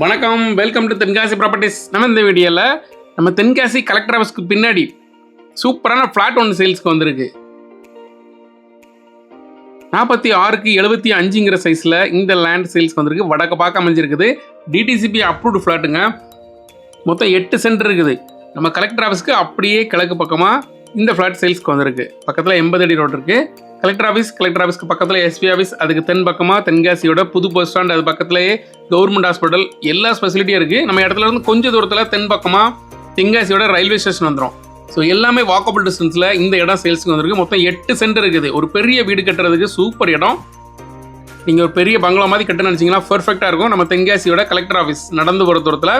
வணக்கம். Welcome to Tenkasi properties நம்ம இந்த வீடியோவில் நம்ம தென்காசி கலெக்டர் ஆஃபீஸ்க்கு பின்னாடி சூப்பரான ஃப்ளாட் ஒன்று சேல்ஸ்க்கு வந்திருக்கு. நாற்பத்தி ஆறுக்கு எழுபத்தி அஞ்சுங்கிற சைஸில் இந்த லேண்ட் சேல்ஸ்க்கு வந்திருக்கு. வடக்கு பார்க்க அமைஞ்சிருக்குது. டிடிசிபி அப்ரூவ்டு ஃப்ளாட்டுங்க மொத்தம் எட்டு சென்ட் இருக்குது. நம்ம கலெக்டர் ஆஃபீஸ்க்கு அப்படியே கிழக்கு பக்கமாக இந்த ஃப்ளாட் சேல்ஸ்க்கு வந்திருக்கு. பக்கத்தில் எண்பது அடி ரோடு இருக்குது கலெக்டர் ஆஃபீஸ் கலெக்டர் ஆஃபீஸ்க்கு பக்கத்தில் எஸ்பி ஆஃபீஸ் அதுக்கு தென் பக்கமாக தென்காசியோட புது பஸ் ஸ்டாண்ட் அது பக்கத்துலேயே கவர்மெண்ட் ஹாஸ்பிட்டல் எல்லா ஸ்பெசிலிட்டியும் இருக்குது நம்ம இடத்துல இருந்து கொஞ்சம் தூரத்தில் தென் பக்கமாக தென்காசியோட ரயில்வே ஸ்டேஷன் வந்துடும் ஸோ எல்லாமே வாக்கபிள் டிஸ்டன்ஸில் இந்த இடம் சேல்ஸுக்கு வந்திருக்கு. மொத்தம் எட்டு சென்ட் இருக்குது. ஒரு பெரிய வீடு கட்டுறதுக்கு சூப்பர் இடம். நீங்கள் ஒரு பெரிய பங்களா மாதிரி கட்ட நினச்சிங்கன்னா பர்ஃபெக்டாக இருக்கும். நம்ம தென்காசியோட கலெக்டர் ஆஃபீஸ் நடந்து போகிற தூரத்தில்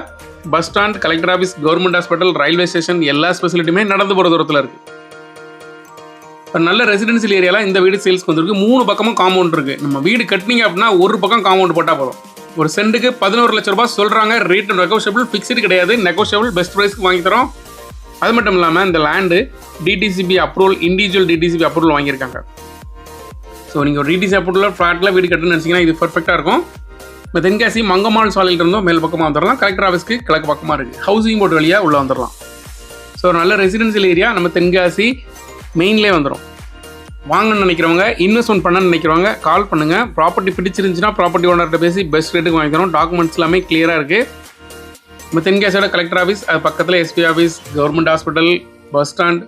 bus stand collector office government hospital railway station எல்லா ஸ்பெசிலிட்டியுமே நடந்து போகிற தூரத்தில் இருக்குது இப்போ நல்ல ரெசிடென்சியல் ஏரியாவில் இந்த வீடு சேல்ஸ்க்கு வந்திருக்கு. மூணு பக்கமும் காம்பவுண்ட் இருக்குது நம்ம வீடு கட்டினீங்க அப்படின்னா ஒரு பக்கம் காம்பவுண்ட் போட்டால் போதும். ஒரு சென்ட்டுக்கு பதினோரு லட்ச ரூபாய் சொல்கிறாங்க ரேட் நெகோஷியபிள் ஃபிக்ஸ்டு கிடையாது. நெகோஷியபிள் பெஸ்ட் ப்ரைஸ்க்கு வாங்கி தரோம். அது மட்டும் இல்லாமல் இந்த land DTCP approval individual DTCP approval வாங்கியிருக்காங்க. ஸோ நீங்கள் ஒரு டிடிசி அப்ரூவல் ஃப்ளாட்டில் வீடு கட்டுன்னு நினச்சிங்கன்னா இது பர்ஃபெக்டாக இருக்கும். இப்போ தென்காசி மங்கம்மாள் சாலையில் இருந்தும் மேல் பக்கமாக வந்துடலாம் கலெக்டர் ஆஃபீஸ்க்கு கிழக்கு பக்கமாக இருக்குது ஹவுசிங் போர்டு வழியாக உள்ளே வந்துடலாம் ஸோ நல்ல ரெசிடென்சியல் ஏரியா நம்ம தென்காசி மெயின்லேயே வந்துடும் வாங்கன்னு நினைக்கிறவங்க இன்வெஸ்ட்மெண்ட் பண்ண நினைக்கிறவங்க கால் பண்ணுங்கள் ப்ராப்பர்ட்டி பிடிச்சிருந்துச்சுன்னா ப்ராப்பர்ட்டி ஓனர்கிட்ட பேசி பெஸ்ட் ரேட்டுக்கு வாங்கிக்கிறோம். டாக்குமெண்ட்ஸ் எல்லாமே கிளியராக இருக்குது நம்ம தென்காசியோட கலெக்டர் ஆஃபீஸ் அது பக்கத்தில் SP office government hospital bus stand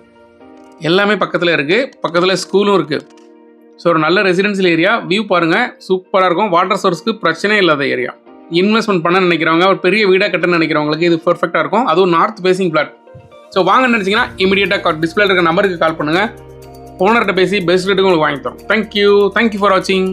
எல்லாமே பக்கத்தில் இருக்குது பக்கத்தில் ஸ்கூலும் இருக்குது ஸோ ஒரு நல்ல ரெசிடென்சியல் ஏரியா வியூ பாருங்கள் சூப்பராக இருக்கும். வாட்டர் சோர்ஸ்க்கு பிரச்சனையே இல்லாத ஏரியா இன்வெஸ்ட்மெண்ட் பண்ண நினைக்கிறவங்க ஒரு பெரிய வீடாக கட்ட நினைக்கிறவங்களுக்கு இது பர்ஃபெக்டாக இருக்கும். அதுவும் நார்த் ஃபேசிங் பிளாட் ஸோ வாங்க நினச்சிங்கன்னா இமீடியட்டாக டிஸ்பிளே இருக்க நம்பருக்கு கால் பண்ணுங்கள் ஓனர்கிட்ட பேசி பெஸ்ட் ரேட்டுக்கு உங்களுக்கு வாங்கி தரோம். தேங்க்யூ தேங்க்யூ ஃபார் வாட்சிங்